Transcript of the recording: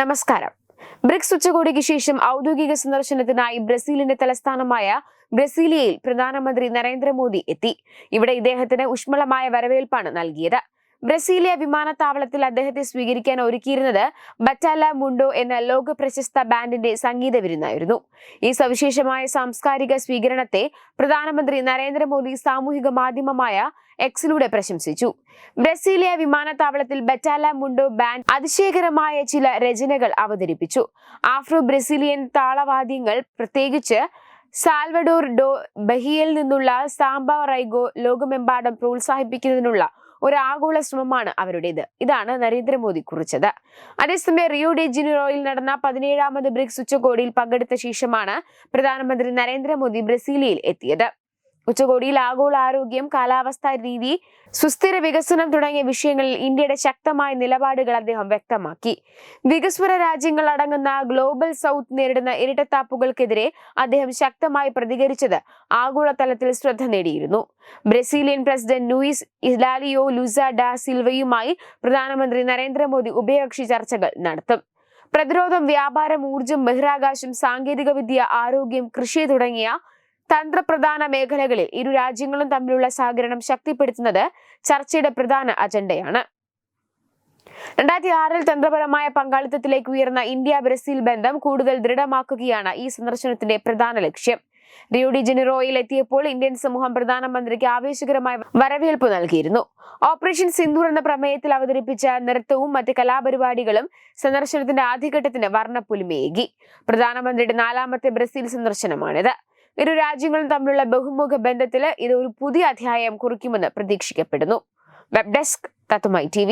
നമസ്കാരം. ബ്രിക്സ് ഉച്ചകോടിക്ക് ശേഷം ഔദ്യോഗിക സന്ദർശനത്തിനായി ബ്രസീലിന്റെ തലസ്ഥാനമായ ബ്രസീലിയയിൽ പ്രധാനമന്ത്രി നരേന്ദ്രമോദി എത്തി. ഇവിടെ ഇദ്ദേഹത്തിന് ഊഷ്മളമായ വരവേൽപ്പാണ് നൽകിയത്. ബ്രസീലിയ വിമാനത്താവളത്തിൽ അദ്ദേഹത്തെ സ്വീകരിക്കാൻ ഒരുക്കിയിരുന്നത് ബറ്റാല മുണ്ടോ എന്ന ലോക പ്രശസ്ത ബാൻഡിന്റെ സംഗീത വിരുന്നായിരുന്നു. ഈ സവിശേഷമായ സാംസ്കാരിക സ്വീകരണത്തെ പ്രധാനമന്ത്രി നരേന്ദ്രമോദി സാമൂഹിക മാധ്യമമായ എക്സിലൂടെ പ്രശംസിച്ചു. ബ്രസീലിയ വിമാനത്താവളത്തിൽ ബറ്റാല മുണ്ടോ ബാൻഡ് അതിശയകരമായ ചില രചനകൾ അവതരിപ്പിച്ചു. ആഫ്രോ ബ്രസീലിയൻ താളവാദ്യങ്ങൾ പ്രത്യേകിച്ച് സാൽവഡോർ ഡോ ബഹിയിൽ നിന്നുള്ള സാംബ റൈഗോ ലോകമെമ്പാടും പ്രോത്സാഹിപ്പിക്കുന്നതിനുള്ള ഒരു ആഗോള ശ്രമമാണ് അവരുടേത്. ഇതാണ് നരേന്ദ്രമോദി കുറിച്ചത്. അതേസമയം റിയോ ഡി ജനീറോയിൽ നടന്ന പതിനേഴാമത് ബ്രിക്സ് ഉച്ചകോടിയിൽ പങ്കെടുത്ത ശേഷമാണ് പ്രധാനമന്ത്രി നരേന്ദ്രമോദി ബ്രസീലിയയിൽ എത്തിയത്. ഉച്ചകോടിയിൽ ആഗോള ആരോഗ്യം കാലാവസ്ഥാ രീതി സുസ്ഥിര വികസനം തുടങ്ങിയ വിഷയങ്ങളിൽ ഇന്ത്യയുടെ ശക്തമായ നിലപാടുകൾ അദ്ദേഹം വ്യക്തമാക്കി. വികസ്വര രാജ്യങ്ങൾ അടങ്ങുന്ന ഗ്ലോബൽ സൗത്ത് നേരിടുന്ന ഇരട്ടത്താപ്പുകൾക്കെതിരെ അദ്ദേഹം ശക്തമായി പ്രതികരിച്ചത് ആഗോളതലത്തിൽ ശ്രദ്ധ നേടിയിരുന്നു. ബ്രസീലിയൻ പ്രസിഡന്റ് ലൂയിസ് ഇലാലിയോ ലുസ ഡാ സിൽവയുമായി പ്രധാനമന്ത്രി നരേന്ദ്രമോദി ഉഭയകക്ഷി ചർച്ചകൾ നടത്തും. പ്രതിരോധം വ്യാപാരം ഊർജം ബഹിരാകാശം സാങ്കേതികവിദ്യ ആരോഗ്യം കൃഷി തുടങ്ങിയ തന്ത്രപ്രധാന മേഖലകളിൽ ഇരു രാജ്യങ്ങളും തമ്മിലുള്ള സഹകരണം ശക്തിപ്പെടുത്തുന്നത് ചർച്ചയുടെ പ്രധാന അജണ്ടയാണ്. രണ്ടായിരത്തി ആറിൽ തന്ത്രപരമായ പങ്കാളിത്തത്തിലേക്ക് ഉയർന്ന ഇന്ത്യ ബ്രസീൽ ബന്ധം കൂടുതൽ ദൃഢമാക്കുകയാണ് ഈ സന്ദർശനത്തിന്റെ പ്രധാന ലക്ഷ്യം. റിയോഡി ജനീറോയിൽ എത്തിയപ്പോൾ ഇന്ത്യൻ സമൂഹം പ്രധാനമന്ത്രിക്ക് ആവേശകരമായ വരവേൽപ്പ് നൽകിയിരുന്നു. ഓപ്പറേഷൻ സിന്ദൂർ എന്ന പ്രമേയത്തിൽ അവതരിപ്പിച്ച നൃത്തവും മറ്റ് കലാപരിപാടികളും സന്ദർശനത്തിന്റെ ആദ്യഘട്ടത്തിന് വർണപ്പുലിമയേകി. പ്രധാനമന്ത്രിയുടെ നാലാമത്തെ ബ്രസീൽ സന്ദർശനമാണിത്. ഇരു രാജ്യങ്ങളും തമ്മിലുള്ള ബഹുമുഖ ബന്ധത്തിൽ ഇത് ഒരു പുതിയ അധ്യായം കുറിക്കുമെന്ന് പ്രതീക്ഷിക്കപ്പെടുന്നു. വെബ് ഡെസ്ക് തത്തുമായി ടി